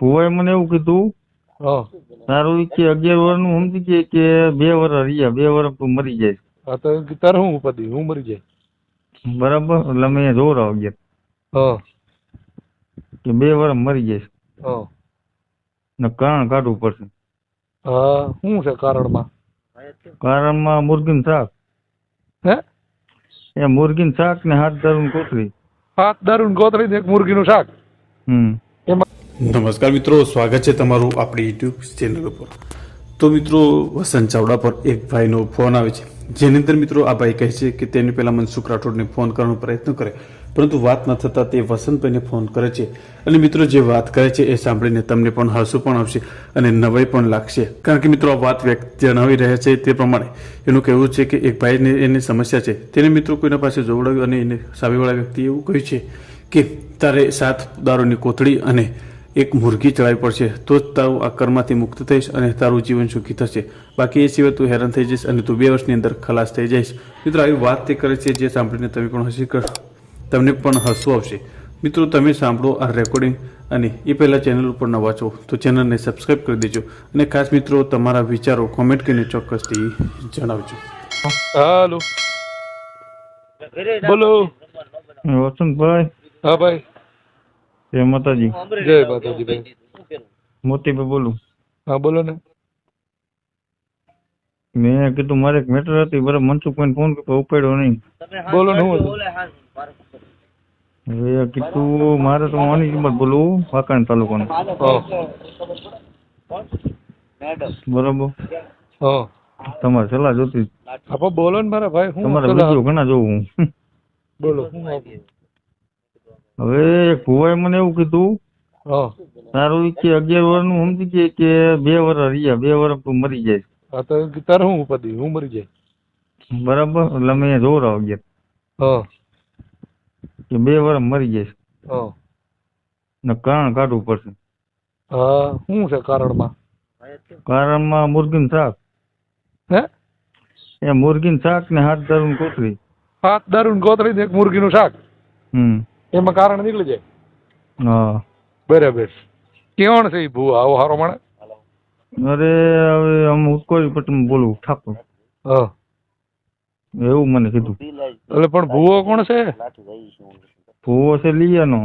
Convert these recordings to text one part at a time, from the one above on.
ભુવાએ મને એવું કીધું તારું કે અગિયાર વર્ષનું સમજી ગયા કે બે વર્ષ રહ્યા બે વર્ષ તું મરી જાય. હા તો તારે હું ઉપાધિ? હું મરી જાય? બરાબર એટલે અમે અહીંયા રહો અગિયાર કે બે વર્ષ મરી જાય. ને કારણ કાઢવું પડશે? હા શું છે કારણમાં? કારણમાં મુરગીન શાક. હે? એ મુરગીન શાક ને હાથ દારૂની કોથળી હાથ દારૂ કોથળી ને એક મુરગીનું શાક? હમ. નમસ્કાર મિત્રો, સ્વાગત છે તમારું આપણી યુટ્યુબ ચેનલ ઉપર. તો મિત્રો, વસંત ચાવડા પર એક ભાઈનો ફોન આવે છે. જેની અંદર મિત્રો આ ભાઈ કહે છે કે તેને પહેલાં મનસુખ રાઠોડને ફોન કરવાનો પ્રયત્ન કરે, પરંતુ વાત ન થતાં તે વસંતભાઈને ફોન કરે છે. અને મિત્રો, જે વાત કરે છે એ સાંભળીને તમને પણ હસવું પણ આવશે અને નવાઈ પણ લાગશે. કારણ કે મિત્રો, આ વાત વ્યક્તિ જણાવી રહ્યા છે તે પ્રમાણે એનું કહેવું છે કે એક ભાઈને એની સમસ્યા છે. તેને મિત્રો કોઈના પાસે જોવડાવ્યું અને એને સામેવાળા વ્યક્તિએ એવું કહ્યું છે કે, તારે સાત દારૂની કોથળી અને એક મુરઘી ચડાવી પડશે તો જ તારું આ કર્મમાંથી મુક્ત થઈશ અને તારું જીવન સુખી થશે. બાકી એ સિવાય તું હેરાન થઈ જઈશ અને તું બે વર્ષની અંદર ખલાસ થઈ જઈશ. મિત્રો આવી વાત તે કરે છે જે સાંભળીને તમે પણ હસી કર તમને પણ હસવું આવશે. મિત્રો તમે સાંભળો આ રેકોર્ડિંગ અને એ પહેલાં ચેનલ ઉપર નવા છો તો ચેનલને સબસ્ક્રાઈબ કરી દેજો. અને ખાસ મિત્રો તમારા વિચારો કોમેન્ટ કરીને ચોક્કસથી જણાવજો. હાલો. બોલો. વસંતભાઈ. હા ભાઈ. જય માતાજી. જય માતાજી ભાઈ. મોતીભાઈ બોલું. હા બોલો ને. મેં કીધું મારે એક મેટર હતી બરાબર મનસુખભાઈને ફોન કર્યો ઉપાડ્યો નહીં. બોલો ને હું હવે કીધું મારે તો આની કિંમત બોલું વાકાણ તાલુકાનું. બરાબર. તમારે સલાહ જોતી. આપો બોલો ને મારા ભાઈ તમારે ઘણા જોઉં હું. બોલો? હવે એક ભુવાએ મને એવું કીધું તારું કે અગિયાર વર્ષનું સમજી ગયે કે બે વર્ષ રહ્યા બે વર્ષ તું મરી જાય. હા તો તારે હું ઉપાધિ? હું મરી જાય. બરાબર એટલે જોવરાવ ગયા. હા. કે બે વર્ષ મરી જાય. હા. ને કારણ કાઢવું પડશે. હા શું છે કારણમાં? કારણમાં મુરગીનું શાક. હે? એ મુરગીનું શાક ને હાથ દારૂ કોથળી હાથ દારૂ કોથળી ને એક મુરગીનું શાક? હમ. એમાં કારણ નીકળી જાય. હા. બરાબર. કેવણ છે એ ભૂવા આવો હારો માણે અરે હવે આમ ઉત્કોળી પટમ બોલું ઠાકોર. હા. એવું મને કીધું. એટલે પણ ભૂવો કોણ છે? ભૂવો છે લીયાનો.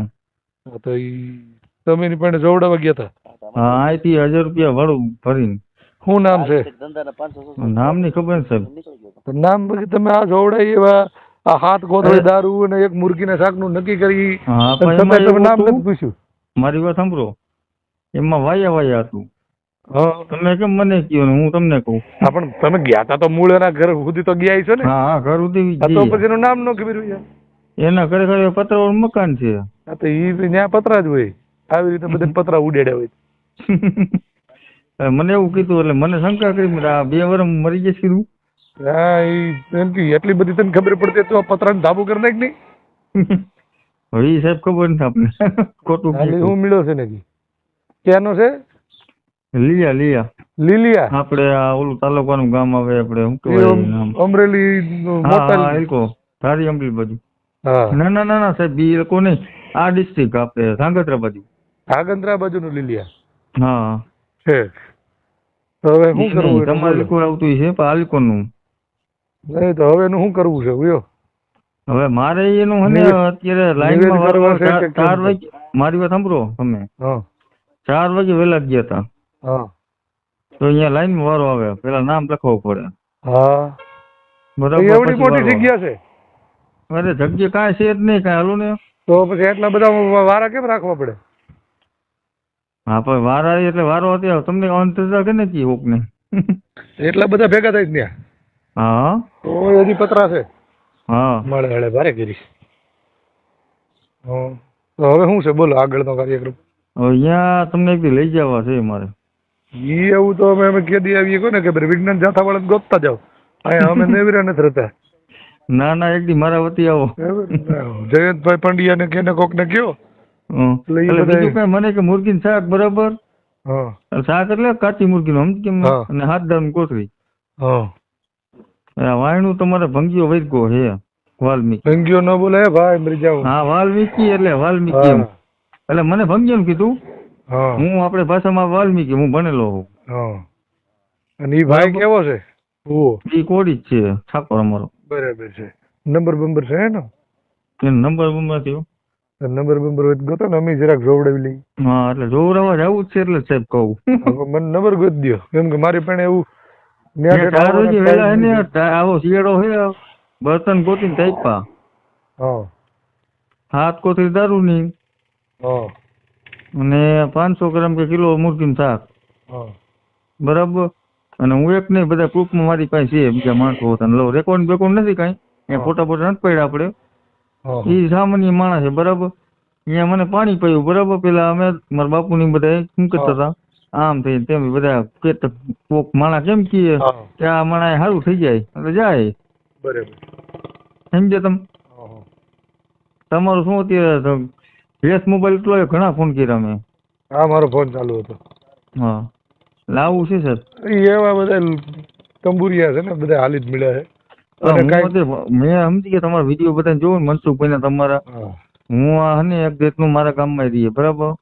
તો ઈ તમે એની પાસે જોવડાવવા ગયા હતા હા અહીંથી હજાર રૂપિયા ભાડું ભરીને. શું નામ છે? નામની ખબર ને સાહેબ. નામ તમે આ જોવડાય એવા આ હાથ ગોતરી દારૂ અને એક મુરગીના શાકનું નક્કી કરી તમે નામ નથી પૂછ્યું. મારી વાત સાંભળો. એમાં વાયા વાયા હતું. તમે કેમ મને કયો ને હું તમને કહું? હા, પણ તમે ગયા તા તો મૂળ એના ઘર સુધી તો ગયા છો ને? હા હા ઘર સુધી તો પછી એનું નામ ન ખબર એના ઘરે ઘરે પતરા મકાન છે. હા તો ઈ ત્યાં પતરા જ હોય. આવી રીતે બધા પતરા ઉડેડ્યા હોય. મને એવું કીધું એટલે મને શંકા કરી બે વર્ષ મરી જશે કીધું હા એટલી બધી તને ખબર પડતી તો પતરાને ધાબુ કરી નાખ નહીં. હવે સાહેબ ખબર નથી આપણે ખોટું હું મળ્યો છે ને ક્યાંનો છે? લીયા લીયા લીલિયા. આપણે આ ઓલું તાલુકાનું ગામ આવે આપણે શું કહેવાય અમરેલી મોટા એ લોકો ધારી અમલી બાજુ. ના ના ના ના સાહેબ બી લોકો નહીં. આ ડિસ્ટ્રિક્ટ આપણે ધાંગધ્રા બાજુ. આગંદ્રા બાજુનું લીલિયા. હા. છે. હવે શું કરવું તમારે લોકો આવતું છે? પણ આ લોકોનું નહીં તો હવે એનું શું કરવું છે ઉયો. હવે મારે એનું હે અત્યારે લાઈનમાં ચાર? વાગે મારી વાત સાંભળો તમે. ચાર વાગે વહેલા ગયા હતા તો અહીંયા લાઈન વારો આવે. પેલા નામ લખવું પડે. હા. બરાબર એવડી મોટી જગ્યા છે? અરે જગ્યા કાંઈ છે જ નહીં કાંઈ હાલું ને તો પછી એટલા બધા વારા કેમ રાખવા પડે? હા પણ વાર એટલે વારો હતી તમને અંતર કે ને કોક ને એટલા બધા ભેગા થાય ત્યાં? હા. તો પતરા છે. હા. મળે હળે ભારે કરીશ હં. તો હવે શું છે? બોલો આગળનો કાર્યક્રમ. હવે અહીંયા તમને એક દી લઈ જવા છે મારે. ઈ એવું તો અમે અમે કેદી આવીએ કે વિજ્ઞાન જાથા વાળા ગોતતા જાઓ. અહીંયા અમે નેવરા નથી રહેતા. ના ના એક દી મારા વતી આવો. જયંતભાઈ પંડ્યા ને કેને કોક ને કયો મને કે મુરગીનું શાક બરાબર? હા. શાક એટલે કાચી મુરગીનું નું અને હાથ દાળ કોથળી વાયણું તમારે ભંગીઓ વૈગો હે વાલ્મીકી. ભંગીઓ ન બોલે ભાઈ મરી હા વાલ્મીકી એટલે વાલ્મીકી એમ. એટલે મને ભંગીઓ કીધું. હું. આપણે ભાષામાં વાલ્મીકી હું ભણેલો હું. અને ઈ ભાઈ કેવો છે? ઓ એ કોડી જ છે ઠાકોર અમારો. બરાબર છે. નંબર બંબર છે ને? એનો નંબર બંબર થયો. નંબર બંબર હોય ગોતો ને અમે જરાક જોવડાવી લઈ હા એટલે જોવડાવવા જવું જ છે એટલે સાહેબ કહું. મને નંબર ગોત દો કેમ કે મારી પણ એવું આવો શિયાળો હે બર્તન ગોતીને ટાઈપા હાથ કોથળી દારૂની. ની અને પાંચસો ગ્રામ કે કિલો મુરગીનું શાક. બરાબર? અને હું એક નહીં બધા ગ્રુપમાં મારી પાસે છે બીજા માણસો હતા. લો રેકોર્ડ બેકોર્ડ નથી કાંઈ. એ ફોટા ફોટા નથી પડ્યા આપણે. એ સામાન્ય માણસ છે બરાબર? અહીંયા મને પાણી પડ્યું બરાબર? પેલા અમે મારા બાપુની બધા શું કરતા હતા. આમ થઈ તેમ બધા કે કોક માણસ કેમ કીએ કે આ માણસ સારું થઈ જાય એટલે જાય. બરાબર. સમજે તમે. તમારું શું અત્યારે વેસ મોબાઈલ એટલો ઘણા ફોન કર્યા મેં હા મારો ફોન ચાલુ હતો. હા. લાવવું છે સર? એવા બધા તંબુરિયા છે ને બધા હાલી જ મળ્યા છે. મેં સમજી ગયા તમારા વીડિયો બધા જોઉં મનસુખ ભાઈ તમારા. હું. આ હને ને એક દેશનું મારા ગામમાં રહીએ બરાબર.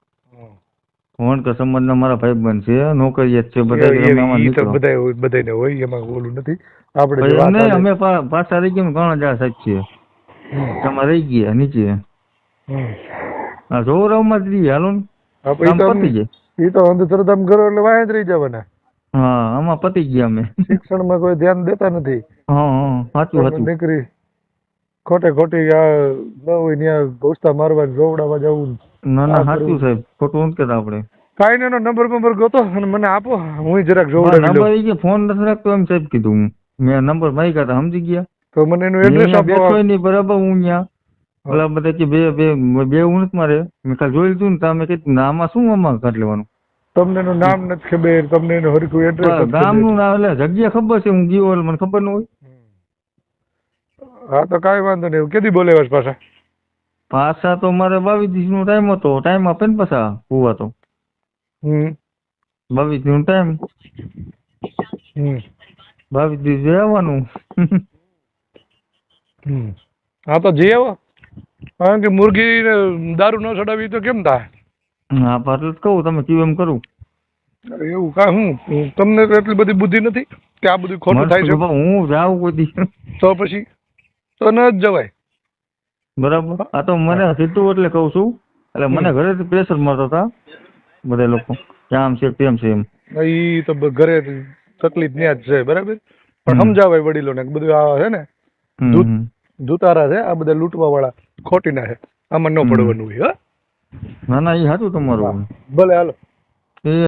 વણકર સંબંધ મારા ભાઈબંધ છે નોકરિયાત છે બધા એ- કે નીકળો. બધાય હોય એમાં ઓલું નથી. આપણે જે અમે પાછા રહી ગયા ઘણા જણા સાહેબ તમે રહી ગયા નીચે. આ જ રહી હાલો ને. હા, કામ તો પતી જાય ઈ તો અંધશ્રદ્ધામાં કરો એટલે વાયા જ રહી જવાના. હા આમાં પતી ગયા અમે. શિક્ષણમાં કોઈ ધ્યાન દેતા નથી. હા હા સાચું સાચું. દીકરી ખોટે ખોટી આ ન હોય ત્યાં ઘોસતા મારવા જોવડાવા જવું ના ના સાચું સાહેબ. ખોટું નથી કેતા આપણે. કાઈ એનો નંબર બંબર ગોતો અને મને આપો. હું જરાક હા, નંબર ઈ ફોન નથી રાખતો એમ સાહેબ કીધું હું. મેં નંબર માંગ્યા કાતા સમજી ગયા? તો મને એનું એડ્રેસ આપો. બેઠો નહીં બરાબર હું ત્યાં ઓલા બધા કે બે બે બે હું નથી મારે. મેં કાલ જોઈ લીધું ને તમે કીધું ને આમાં શું આમાં કાઢ લેવાનું? તમને એનું નામ નથી ખબર તમને એનું હરખું એડ્રેસ ગામનું નામ એટલે જગ્યા ખબર છે હું ગયો મને ખબર ન હોય. હા તો કાંઈ વાંધો નહીં કેદી બોલે પાછા? પાછા તો મારે બાવીસ દિવસ નો ટાઈમ હતો. ટાઈમ આપે ને પાછા કુવા તો. હમ. બાવીસ દિવસ ટાઈમ હમ. બાવીસ દિવસ આવવાનું હમ. હા તો જઈ આવો. કારણ કે મુરગી દારૂ ન ચડાવી તો કેમ થાય? હા જ કહું તમે કીધું એમ કરું? એવું કા હું? તમને તો એટલી બધી બુદ્ધિ નથી કે આ બધું ખોટું થાય છે? હું જાઉં કોઈ તો પછી? તો ન જ જવાય. બરાબર? આ તો મને સીધું એટલે કહું છું. એટલે મને ઘરેથી પ્રેશર મારતા હતા બધા લોકો. કે આમ છે તેમ છે એમ. ઈ તો ઘરે તકલીફ ત્યાં જ છે બરાબર? પણ હમ. સમજાવાય વડીલોને કે બધું આ છે ને. દુતારા છે આ બધા લૂંટવા વાળા ખોટી ના છે. આમાં ન. પડવાનું હોય હા. ના ના એ સાચું તમારું. ભલે હાલો. એ